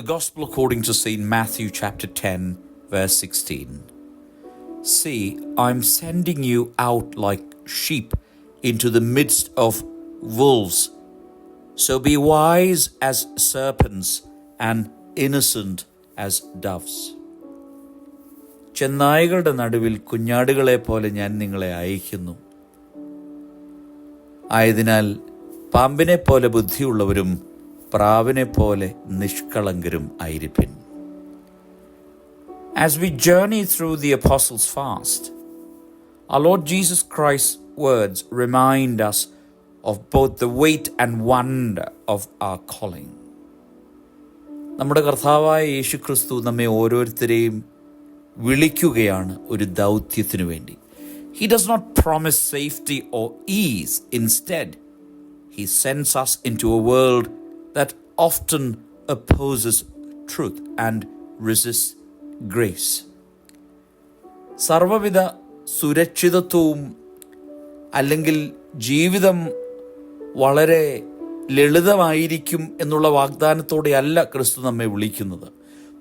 The Gospel according to St. Matthew chapter 10, verse 16. See, I'm sending you out like sheep into the midst of wolves. So be wise as serpents and innocent as doves. ചെന്നായ്കളുടെ നടുവിൽ കുഞ്ഞാടുകളെ പോലെ ഞാൻ നിങ്ങളെ അയക്കുന്നു ആയതിനാൽ പാമ്പിനെ പോലെ ബുദ്ധിയുള്ളവരും പ്രാവിനെ പോലെ നിഷ്കളങ്കരും ആയിരിപ്പിൻ As we journey through the Apostles' Fast, our Lord Jesus Christ's words remind us of both the weight and wonder of our calling. നമ്മുടെ കർത്താവായ യേശു ക്രിസ്തു നമ്മെ ഓരോരുത്തരെയും വിളിക്കുകയാണ് ഒരു ദൗത്യത്തിനു വേണ്ടി he does not promise safety or ease instead he sends us into a world that often opposes truth and resists grace. സർവവിധ സുരക്ഷിതത്വവും അല്ലെങ്കിൽ ജീവിതം വളരെ ലളിതമായിരിക്കും എന്നുള്ള വാഗ്ദാനത്തോടെ അല്ല ക്രിസ്തു നമ്മെ വിളിക്കുന്നത്.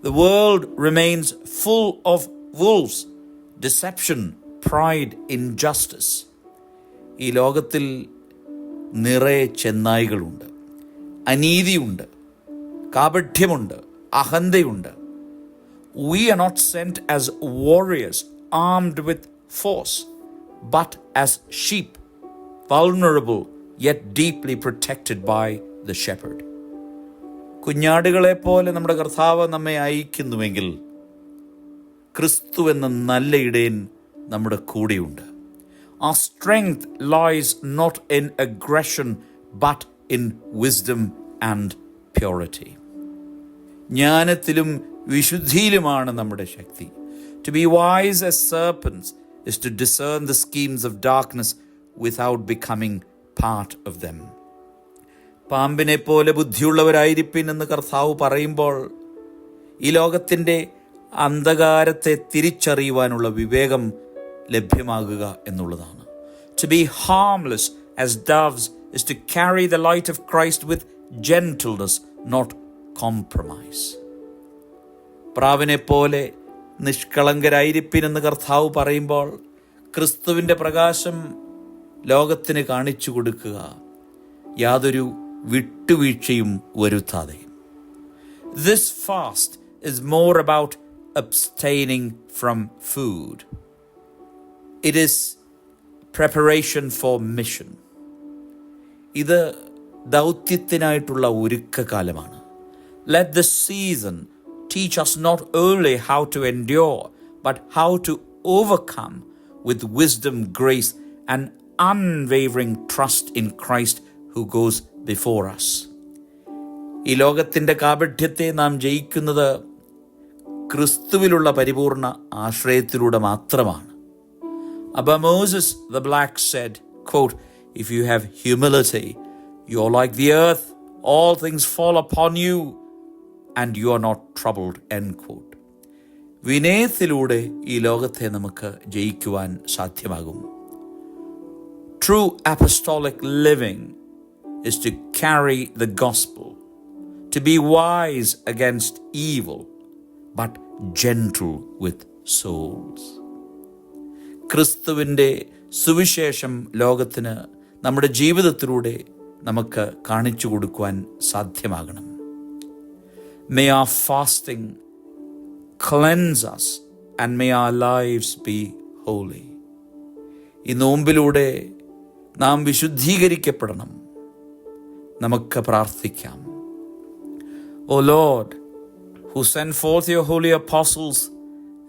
The world remains full of wolves deception pride injustice ഈ ലോകത്തിൽ നിറയെ ചെന്നായികളുണ്ട്. അനീതിയുണ്ട് കാപഠ്യമുണ്ട് അഹന്തയുണ്ട് we are not sent as warriors armed with force but as sheep vulnerable yet deeply protected by the shepherd. കുഞ്ഞാടുകളെ പോലെ നമ്മുടെ കർത്താവ് നമ്മെ അയക്കുന്നുവെങ്കിൽ ക്രിസ്തു എന്ന നല്ല ഇടയൻ നമ്മുടെ കൂടെയുണ്ട് ആ strength lies not in aggression but in wisdom and purity ജ്ഞാനത്തിലും വിശുദ്ധിയിലുമാണ് നമ്മുടെ ശക്തി. To be wise as serpents is to discern the schemes of darkness without becoming part of them പാമ്പിനെ പോലെ ബുദ്ധിയുള്ളവരായിരിപ്പിൻ എന്ന് കർത്താവ് പറയുമ്പോൾ ഈ ലോകത്തിന്റെ അന്ധകാരത്തെ തിരിച്ചറിയുവാനുള്ള വിവേകം ലഭ്യമാകുക എന്നുള്ളതാണ്. To be harmless as doves is to carry the light of Christ with gentleness not compromise പ്രാവിനെ പോലെ നിഷ്കളങ്കരായിരിപ്പിനെന്ന് കർത്താവ് പറയുമ്പോൾ ക്രിസ്തുവിന്റെ പ്രകാശം ലോകത്തിന് കാണിച്ചു കൊടുക്കുക യാതൊരു വിട്ടുവീഴ്ചയും വരുത്താതെ. This fast is more about abstaining from food it is preparation for mission ഇത് ദൗത്യത്തിനായിട്ടുള്ള ഒരുക്കകാലമാണ് let the season teach us not only how to endure, but how to overcome with wisdom, grace, and unwavering trust in Christ who goes before us. ഈ ലോകത്തിന്റെ കാപഠ്യത്തെ നാം ജയിക്കുന്നത് ക്രിസ്തുവിലുള്ള പരിപൂർണ ആശ്രയത്തിലൂടെ മാത്രമാണ് abba Moses the Black said quote if you have humility you're like the earth. All things fall upon you and you are not troubled end quote വിനയത്തിലൂടെ ഈ ലോകത്തെ നമുക്ക് ജയിക്കുവാൻ സാധ്യമാകും true apostolic living is to carry the gospel to be wise against evil but gentle with souls ക്രിസ്തുവിന്റെ സുവിശേഷം ലോകത്തിന് നമ്മുടെ ജീവിതത്തിലൂടെ നമുക്ക് കാണിച്ചു കൊടുക്കുവാൻ സാധ്യമാകണം. May our fasting cleanse us and may our lives be holy. ഈ നോമ്പിലൂടെ നാം വിശുദ്ധീകരിക്കപ്പെടണം. നമുക്ക് പ്രാർത്ഥിക്കാം. O Lord who sent forth your holy apostles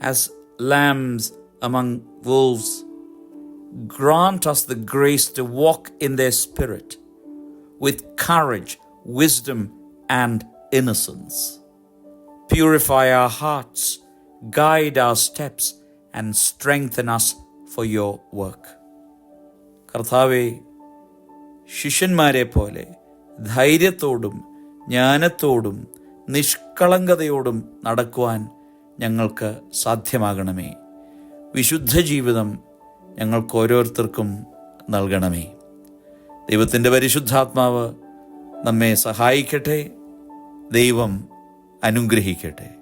as lambs among wolves grant us the grace to walk in their spirit with courage, wisdom, and innocence. Purify our hearts, guide our steps, and strengthen us for your work. കർത്താവെ ശിഷ്യന്മാരെ പോലെ ധൈര്യത്തോടും ജ്ഞാനത്തോടും നിഷ്കളങ്കതയോടും നടക്കുവാൻ ഞങ്ങൾക്ക് സാധ്യമാകണമേ വിശുദ്ധ ജീവിതം ഞങ്ങൾക്ക് ഓരോരുത്തർക്കും നൽകണമേ. ദൈവത്തിന്റെ പരിശുദ്ധാത്മാവ് നമ്മെ സഹായിക്കട്ടെ ദൈവം അനുഗ്രഹിക്കട്ടെ.